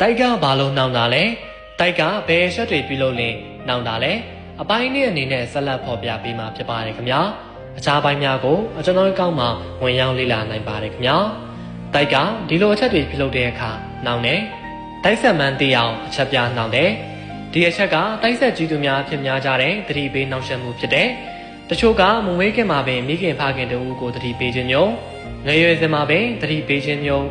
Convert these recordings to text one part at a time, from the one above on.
တိုက်ကဘာလို့နှောင်တာလဲတိုက်ကဘယ်ရှက်တွေပြုလုပ်လင်းနှောင်တာလဲအပိုင်းနဲ့အနေနဲ့ဆက်လက်ဖော်ပြပေးမှာဖြစ်ပါတယ်ခင်ဗျာအခြားပိုင်းများကိုအကျွန်တော်ကောင်းမှဝင်ရောက်လေ့လာနိုင်ပါတယ်ခင်ဗျာတိုက်ကဒီလိုအချက်တွေပြုလုပ်တဲ့အခါနှောင်တယ်တိုက်ဆက်မှန်းသိအောင်အချက်ပြနှောင်တယ်ဒီအချက်ကတိုက်ဆက်ကြီးသူများဖြစ်များကြတဲ့သတိပေးနှောင့်ယှက်မှုဖြစ်တဲ့တချို့ကမဝေးခင်မှာပင်မိခင်ဖခင်တို့ကိုသတိပေးခြင်းမျိုးငယ်ရွယ်စဉ်မှာပင်သတိပေးခြင်းမျိုး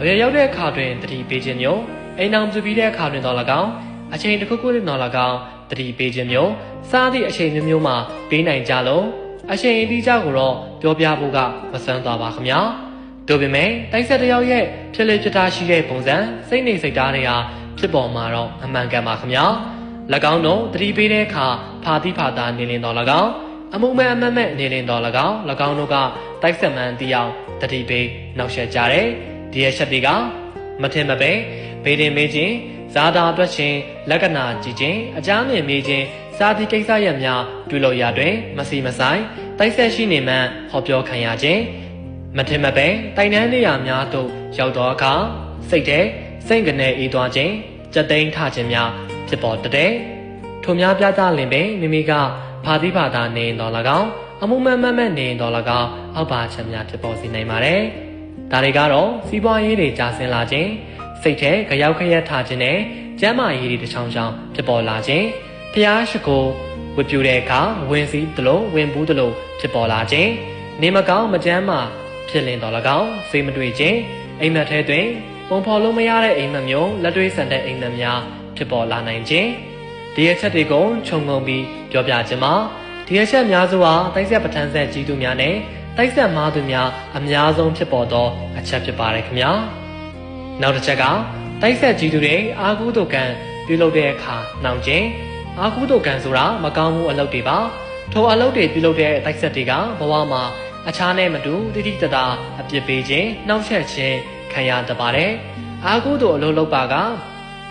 အရွယ်ရောက်တဲ့အခါတွင်သတိပေးခြင်းမျိုး အိမ်အောင်ပြုပြီးတဲ့အခါတွင်တော့၎င်းအချိန်တစ်ခုခုတွင်တော့၎င်းသတိပေးခြင်းမျိုးစားသည့်အချိန်မျိုးမျိုးမှာပေးနိုင်ကြလို့အချိန်အတိအကျကိုတော့ပြောပြဖို့ကမဆန်းသွားပါခင်ဗျာတို့ပေမဲ့တိုက်ဆက်တစ်ယောက်ရဲ့ဖြစ်လေဖြစ်တာရှိတဲ့ပုံစံစိတ်နေစိတ်ဓာတ်တွေဟာဖြစ်ပေါ်မှာတော့အမှန်ကန်ပါခင်ဗျာ၎င်းတို့သတိပေးတဲ့အခါဖာတိဖာတာနေလင်းတော်၎င်းအမှုမဲ့အမတ်မဲ့နေလင်းတော်၎င်း၎င်းတို့ကတိုက်ဆက်မှန်တီးအောင်တတိပေးနှောက်ယှက်ကြတယ်ဒီရဲ့ချက်တွေက မထင်မပဲဘေးတင်မေးခြင်းဇာတာအတွက်ချင်းလက္ခဏာကြည့်ခြင်းအကြမ်းမြင်မေးခြင်းစာတိကိစ္စရပ်များပြုလုပ်ရတွင်မစီမဆိုင်တိုက်ဆက်ရှိနေမှဟောပြောခံရခြင်းမထင်မပဲတိုင်တန်းနေရာများသို့ရောက်တော့အခါစိတ်ထဲစိတ်ကနေအေးသွားခြင်းကြက်သိမ်းထခြင်းများဖြစ်ပေါ်တဲ့ထိုများပြသလင်ပင်မိမိကဖာတိဖာသာနေတော်၎င်းအမှုမမမနေတော်၎င်းအောက်ပါချက်များဖြစ်ပေါ်စေနိုင်ပါတယ်။ ဒါတွေကတော့စီးပွားရေးတွေကြာဆင်းလာခြင်းစိတ်ထဲကြောက်ခရက်ထားခြင်းနဲ့ကျမ်းမာရေးတွေတစ်ချောင်းချောင်းဖြစ်ပေါ်လာခြင်းဖျားရှိကိုဝတ်ပြူတဲ့အခါဝင်စည်းသလိုဝင်ဘူးသလိုဖြစ်ပေါ်လာခြင်းနေမကောင်းမကျမ်းမာဖြစ်လင်တော်၎င်းစိတ်မတွေ့ခြင်းအိမ်မက်ထဲတွင်ပုံဖော်လို့မရတဲ့အိမ်မက်မျိုးလက်တွေ့ဆန်တဲ့အိမ်မက်များဖြစ်ပေါ်လာနိုင်ခြင်းဒီအချက်တွေကိုခြုံငုံပြီးပြောပြခြင်းမှာဒီအချက်များစုဟာတိုက်ဆက်ပဋ္ဌာန်းဆက်ကြီးသူများနဲ့ တိုက်ဆက်မားသူများအများဆုံးဖြစ်ပေါ်သောအချက်ဖြစ်ပါတယ်ခင်ဗျာနောက်တစ်ချက်ကတိုက်ဆက်ကြီးသူတွေအာဟုတုကံပြုလုပ်တဲ့အခါနှောင်ခြင်းအာဟုတုကံဆိုတာမကောင်းမှုအလုပ်တွေပါထိုအလုပ်တွေပြုလုပ်တဲ့တိုက်ဆက်တွေကဘဝမှာအခြားနဲ့မတူတိတိတတာအပြစ်ပေးခြင်းနှောက်ယှက်ခြင်းခံရတတ်ပါတယ်အာဟုတုအလုပ်လုပ်ပါက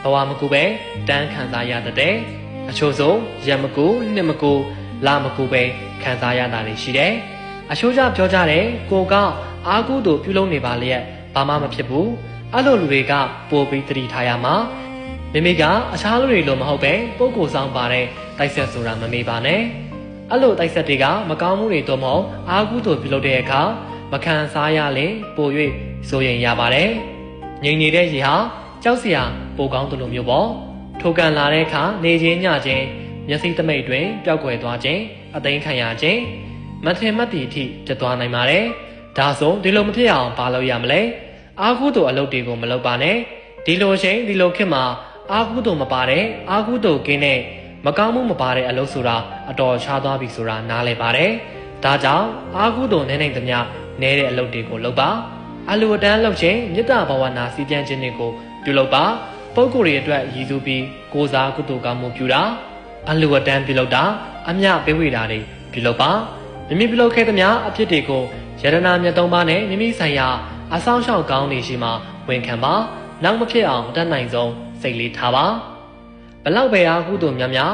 ဘဝမကူပဲတန်းခံစားရတတ်တယ်အချို့ဆိုရမကူနှစ်မကူလာမကူပဲခံစားရတာတွေရှိတယ် အချို့ကြပြောကြတယ်ကိုကအာဟုတုပြုလုပ်နေပါလျက်ဘာမှမဖြစ်ဘူးအဲ့လိုလူတွေကပိုပြီးတတိထားရမှာမိမိကအခြားလူတွေလိုမဟုတ်ပဲပုံကိုယ်ဆောင်ပါတဲ့တိုက်ဆက်ဆိုတာမမေ့ပါနဲ့အဲ့လိုတိုက်ဆက်တွေကမကောင်းမှုတွေတော့မဟုတ်အာဟုတုပြုလုပ်တဲ့အခါမခံစားရရင်ပို၍စိုးရင်ရပါတယ်ငြိမ်နေတဲ့ရေဟာကြောက်စရာပိုကောင်းတယ်လို့မျိုးပေါ့ထိုကန်လာတဲ့အခါနေချင်းညချင်းမျက်စိတမိတ်တွင်ပျောက်ကွယ်သွားခြင်းအသိခံရခြင်း မထင်မှတ်သည့်အထိဖြစ်သွားနိုင်ပါတယ်ဒါဆိုဒီလိုမဖြစ်အောင်ဘာလုပ်ရမလဲအာဟုတုအလုပ်တွေကိုမလုပ်ပါနဲ့ဒီလိုချိန်ဒီလိုခေတ်မှာအာဟုတုမပါတဲ့အာဟုတုကင်းတဲ့မကောင်းမှုမပါတဲ့အလုပ်ဆိုတာအတော်ချားသွားပြီဆိုတာနားလည်ပါတယ်ဒါကြောင့်အာဟုတုနည်းနေသမျှနဲတဲ့အလုပ်တွေကိုလုပ်ပါအလိုအတန်းလုပ်ခြင်းမေတ္တာဘာဝနာစီးပြန်ခြင်းတွေကိုပြုလုပ်ပါပုဂ္ဂိုလ်တွေအတွက်ရည်စူးပြီးကိုးစားကုသိုလ်ကောင်းမှုပြုတာအလိုအတန်းပြုလုပ်တာအမျှပေးဝေတာတွေပြုလုပ်ပါ မိမိပြုလုပ်ခဲ့သမျှအဖြစ်တွေကိုယရနာမြတ်သုံးပါးနဲ့မိမိဆိုင်ရာအဆောင်ရှောက်ကောင်းနေရှိမှဝန်ခံပါနောက်မဖြစ်အောင်အတတ်နိုင်ဆုံးစိတ်လေးထားပါဘလောက်ပဲအားကုသိုလ်များများ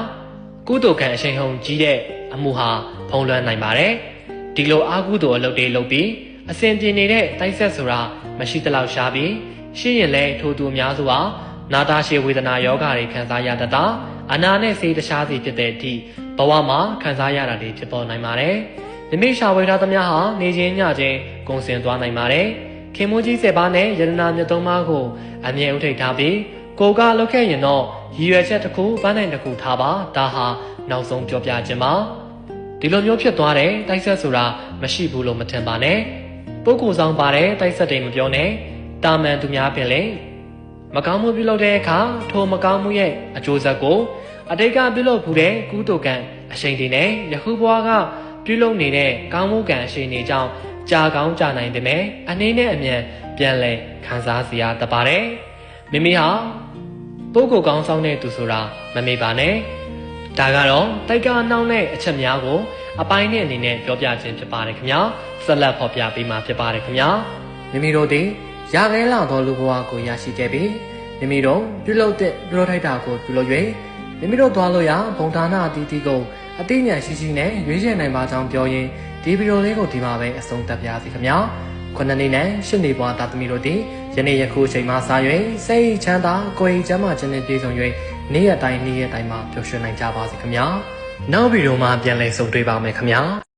ကုသိုလ်ခံအရှိန်ဟုန်ကြီးတဲ့အမှုဟာဖုံးလွှမ်းနိုင်ပါတယ်ဒီလိုအားကုသိုလ်အလုပ်တွေလုပ်ပြီးအစဉ်ပြေနေတဲ့တိုက်ဆက်ဆိုတာမရှိသလောက်ရှားပြီးရှိရင်လဲထိုသူအများစုဟာနာတာရှည်ဝေဒနာယောဂါတွေခံစားရတတ်တာအနာနဲ့စိတ်တခြားစီဖြစ်တဲ့အထိ ဘဝမှာခံစားရတာတွေဖြစ်ပေါ်နိုင်ပါတယ်မိမိရှာဝေထားသမျှဟာနေချင်းညချင်းကုန်စင်သွားနိုင်ပါတယ်ခင်မိုးကြီးစေပါနဲ့ယရနာမြတ်သုံးပါးကိုအမြဲဥထိတ်ထားပြီးကိုကလောက်ခဲ့ရင်တော့ရည်ရွယ်ချက်တစ်ခုပန်းနိုင်တစ်ခုထားပါဒါဟာနောက်ဆုံးပြောပြခြင်းပါဒီလိုမျိုးဖြစ်သွားတဲ့တိုက်ဆက်ဆိုတာမရှိဘူးလို့မထင်ပါနဲ့ပုဂ္ဂိုလ်ဆောင်ပါတဲ့တိုက်ဆက်တွေမပြောနဲ့တာမန်သူများပင်လေမကောင်းမှုပြုလုပ်တဲ့အခါထိုမကောင်းမှုရဲ့အကျိုးဆက်ကို အတိတ်ကပြုလုပ်ဖူးတဲ့ကုသိုလ်ကံအရှိန်တွေနဲ့ယခုဘဝကပြုလုပ်နေတဲ့ကောင်းမှုကံအရှိန်တွေကြောင့်ကြာကောင်းကြာနိုင်ပေမဲ့အနည်းနဲ့အမြန်ပြန်လဲခံစားစီရတပါတယ်မိမိဟာပုဂ္ဂိုလ်ကောင်းဆောင်တဲ့သူဆိုတာမမေ့ပါနဲ့ဒါကတော့တိုက်ကာနှောင်းတဲ့အချက်များကိုအပိုင်းနဲ့အနေနဲ့ပြောပြခြင်းဖြစ်ပါတယ်ခင်ဗျာဆက်လက်ဖော်ပြပေးမှာဖြစ်ပါတယ်ခင်ဗျာမိမိတို့ဒီရခဲလာသောလူဘဝကိုရရှိခဲ့ပြီးမိမိတို့ပြုလုပ်တဲ့ပြုလုပ်ထိုက်တာကိုပြုလုပ်၍ မိမိတို့သွားလို့ရဘုံဒါနအတီးတီးကိုအသိဉာဏ်ရှိရှိနဲ့ရွေးချယ်နိုင်ပါကြောင်းပြောရင်းဒီဗီဒီယိုလေးကိုဒီမှာပဲအဆုံးသတ်ပါရစေခင်ဗျာခုနှစ်နှစ်နဲ့ရှစ်နှစ်ဘွားသားသမီးတို့ဒီယနေ့ယခုအချိန်မှစ၍စိတ်ချမ်းသာကိုယ်ချမ်းသာခြင်းနဲ့ပြည့်စုံ၍နေ့ရက်တိုင်းနေ့ရက်တိုင်းမှာပျော်ရွှင်နိုင်ကြပါစေခင်ဗျာနောက်ဗီဒီယိုမှာပြန်လည်ဆုံတွေ့ပါမယ်ခင်ဗျာ